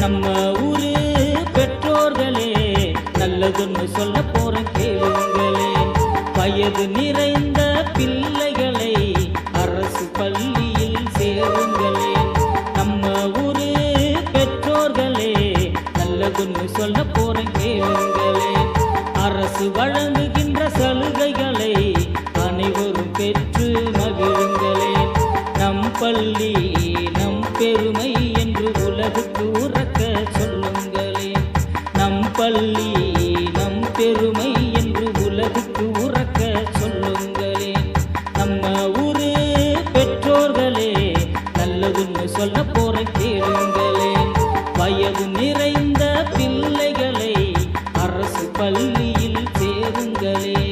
நம்ம ஊரு பெற்றோர்களே நல்லதுன்னு சொல்ல போற கேளுங்களே. வயது நிறைந்த பிள்ளைகளை அரசு பள்ளியில் சேருங்களே. நம்ம ஊரு பெற்றோர்களே நல்லதுன்னு சொல்ல போற கேளுங்களே. அரசு வழங்குகின்ற சலுகைகளை அனைவரும் பெற்று மகிழுங்களே. நம் பள்ளி நம் பெருமை என்று உலகுக்கு உறக்க சொல்லுங்களே. நம் பள்ளி நம் பெருமை என்று உலகுக்கு உறக்க சொல்லுங்களே. நம்ம ஊரு பெற்றோர்களே நல்லதுன்னு சொல்ல போற கேளுங்களே. வயது நிறைந்த பிள்ளைகளை அரசு பள்ளியில் சேருங்களே.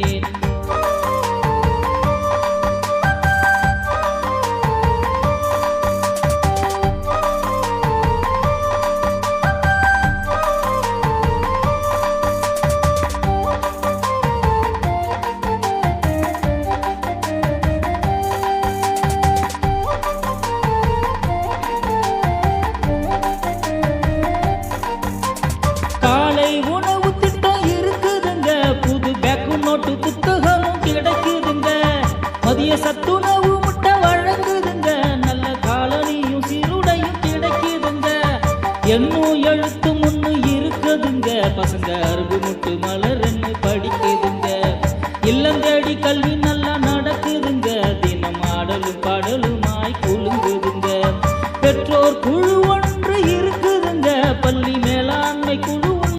சத்துணவு முட்டை வழங்குதுங்க. நல்ல காலனியும் சீருடையும் கிடைக்குதுங்க. என்னும் எழுத்து முன்னு இருக்குதுங்க. பசங்க அருகு முட்டு மலர்ன்னு படிக்குதுங்க. இல்லங்கடி கல்வி நல்லா நடக்குதுங்க. தினம் ஆடலும் பாடலுமாய் குழுங்குதுங்க பெற்றோர் குழு ஒன்று